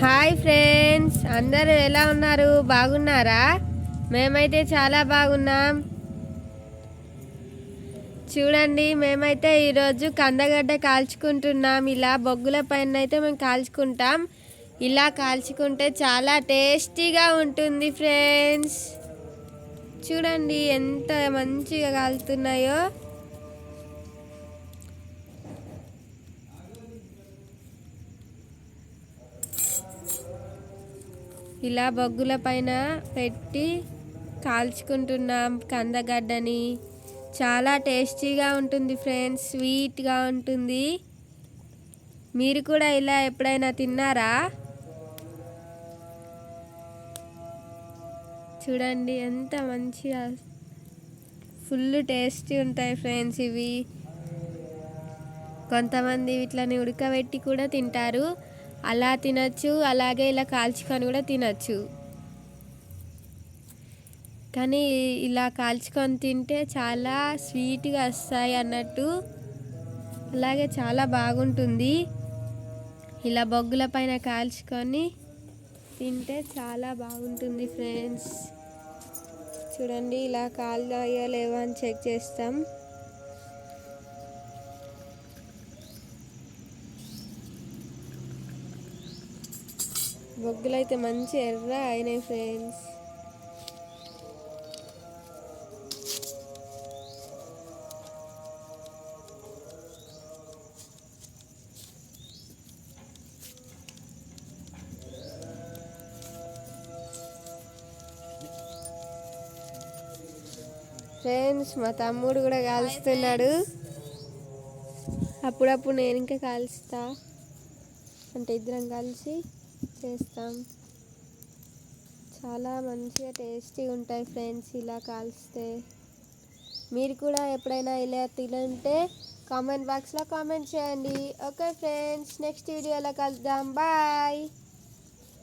Hi friends అందరూ ఎలా ఉన్నారు? బాగున్నారా? మేమైతే చాలా బాగున్నాం. చూడండి మేమైతే ఈరోజు కందగడ్డ కాల్చుకుంటున్నాం. ఇలా బొగ్గుల పైన అయితే మేము కాల్చుకుంటాం. ఇలా కాల్చుకుంటే చాలా టేస్టీగా ఉంటుంది ఫ్రెండ్స్. చూడండి ఎంత మంచిగా కాలుతున్నాయో. ఇలా బొగ్గుల పైన పెట్టి కాల్చుకుంటున్నాం కందగడ్డని. చాలా టేస్టీగా ఉంటుంది ఫ్రెండ్స్ స్వీట్గా ఉంటుంది. మీరు కూడా ఇలా ఎప్పుడైనా తిన్నారా? చూడండి ఎంత మంచిగా ఫుల్ టేస్టీ ఉంటాయి ఫ్రెండ్స్ ఇవి. కొంతమంది వీటిని ఉడకబెట్టి కూడా తింటారు. అలా తినచ్చు అలాగే ఇలా కాల్చుకొని కూడా తినచ్చు. కానీ ఇలా కాల్చుకొని తింటే చాలా స్వీట్గా వస్తాయి అన్నట్టు. అలాగే చాలా బాగుంటుంది. ఇలా బొగ్గుల పైన కాల్చుకొని తింటే చాలా బాగుంటుంది ఫ్రెండ్స్. చూడండి ఇలా కాళ్ళు అయ్యా లేవా అని చెక్ చేస్తాం. బొగ్గులు అయితే మంచి ఎర్ర అయినాయి ఫ్రెండ్స్. ఫ్రెండ్స్ మా తమ్ముడు కూడా కాలుస్తున్నాడు. అప్పుడప్పుడు నేను ఇంకా కాలుస్తా. అంటే ఇద్దరం కలిసి. చేస్తాం. చాలా మంచిగా టేస్టీ ఉంటాయి ఫ్రెండ్స్ ఇలా కాల్స్తే. మీరు కూడా ఎప్పుడైనా ఇలా తినంటే కామెంట్ బాక్స్లో కామెంట్ చేయండి. ఓకే ఫ్రెండ్స్ నెక్స్ట్ వీడియోలో కలుద్దాం. బాయ్.